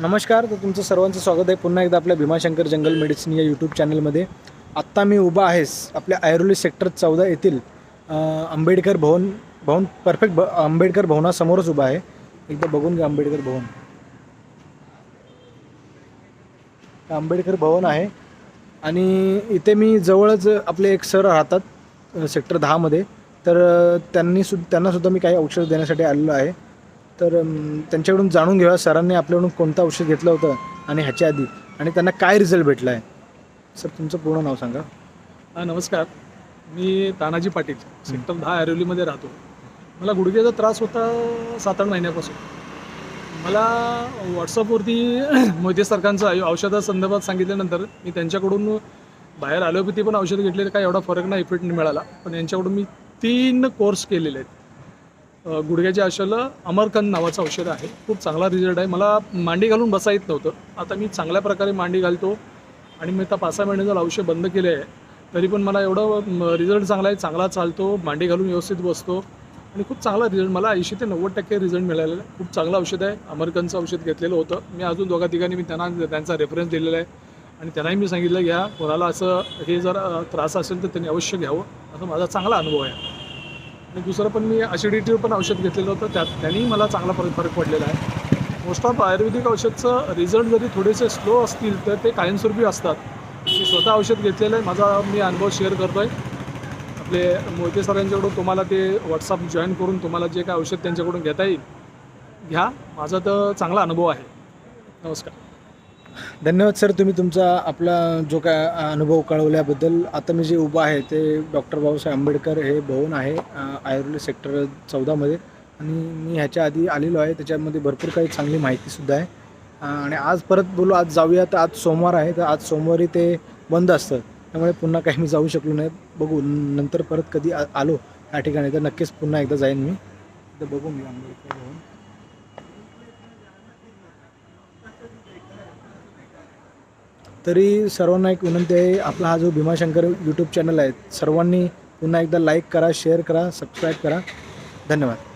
नमस्कार तर तुमचं सर्वांचं स्वागत आहे पुन्हा एकदा आपल्या भीमाशंकर जंगल मेडिसिन या यूट्यूब चॅनलमध्ये आत्ता मी उभा आहेस आपल्या ऐरोली सेक्टर चौदा येथील आंबेडकर भवन भवन परफेक्ट भ आंबेडकर भवनासमोरच उभा आहे. एकदा बघून घ्या आंबेडकर भवन. आंबेडकर भवन आहे. आणि इथे मी जवळच आपले एक सर राहतात सेक्टर दहामध्ये तर त्यांनी सु त्यांनासुद्धा मी काही औषध देण्यासाठी आलेलो आहे. तर त्यांच्याकडून जाणून घेऊया सरांनी आपल्याकडून कोणतं औषध घेतलं होतं आणि ह्याच्या आधी. आणि त्यांना काय रिझल्ट भेटला आहे? सर तुमचं पूर्ण नाव सांगा. हा नमस्कार. मी तानाजी पाटील सेक्टर दहा ऐरोलीमध्ये राहतो. मला गुडघ्याचा त्रास होता सात आठ महिन्यापासून. मला व्हॉट्सअपवरती मोदी सरकारचं औषधासंदर्भात सांगितल्यानंतर मी त्यांच्याकडून बाहेर ॲलोपॅथी पण औषध घेतलेले काय एवढा फरक नाही इफेक्ट नाही मिळाला. पण यांच्याकडून मी तीन कोर्स केलेले आहेत. गुडघ्याच्या आशाला अमरकंद नावाचं औषध आहे. खूप चांगला रिझल्ट आहे. मला मांडी घालून बसा येत नव्हतं. आता मी चांगल्या प्रकारे मांडी घालतो आणि मी आता पाच सहा महिने झालं औषध बंद केले आहे तरी पण मला एवढं रिझल्ट चांगला आहे चांगला चालतो मांडी घालून व्यवस्थित बसतो आणि खूप चांगला रिझल्ट मला ऐंशी ते नव्वद टक्के रिझल्ट मिळालेला आहे. खूप चांगलं औषध आहे. अमरकनचं औषध घेतलेलं होतं. मी अजून दोघा तिघांनी मी त्यांना त्यांचा रेफरन्स दिलेला आहे आणि त्यांनाही मी सांगितलं घ्या कोणाला असं हे जर त्रास असेल तर त्यांनी अवश्य घ्यावं. असा माझा चांगला अनुभव आहे. आणि दुसरं पण मी ॲसिडिटीवर पण औषध घेतलेलं होतं. त्यात त्यांनी मला चांगला फरक फरक पडलेला आहे. मोस्ट ऑफ आयुर्वेदिक औषधचं रिझल्ट जरी थोडेसे स्लो असतील तर ते कायमस्वरूपी असतात. मी स्वतः औषध घेतलेलं आहे. माझा मी अनुभव शेअर करतो आहे आपले मोहिते सरांच्याकडून तुम्हाला ते व्हॉट्सअप जॉईन करून तुम्हाला जे काय औषध त्यांच्याकडून घेता येईल घ्या. माझा तर चांगला अनुभव आहे. नमस्कार. धन्यवाद सर तुम्ही तुमचा आपला जो काय अनुभव कळवल्याबद्दल. आता मी जे उभं आहे ते डॉक्टर बाबासाहेब आंबेडकर हे भवन आहे आयुर्वेद सेक्टर चौदामध्ये आणि मी ह्याच्या आधी आलेलो आहे त्याच्यामध्ये भरपूर काही चांगली माहितीसुद्धा आहे. आणि आज परत बोलू आज जाऊया तर आज सोमवार आहे तर आज सोमवारी ते बंद असतं. त्यामुळे पुन्हा काही मी जाऊ शकलो नाही. बघू नंतर परत कधी आ- आलो या ठिकाणी तर नक्कीच पुन्हा एकदा जाईन मी. तर बघू मी आंबेडकर भवन. तरी सर्वांना एक विनंती आहे आपला हा जो भीमाशंकर यूट्यूब चॅनल आहे सर्वांनी पुन्हा एकदा लाईक करा शेअर करा सबस्क्राईब करा. धन्यवाद.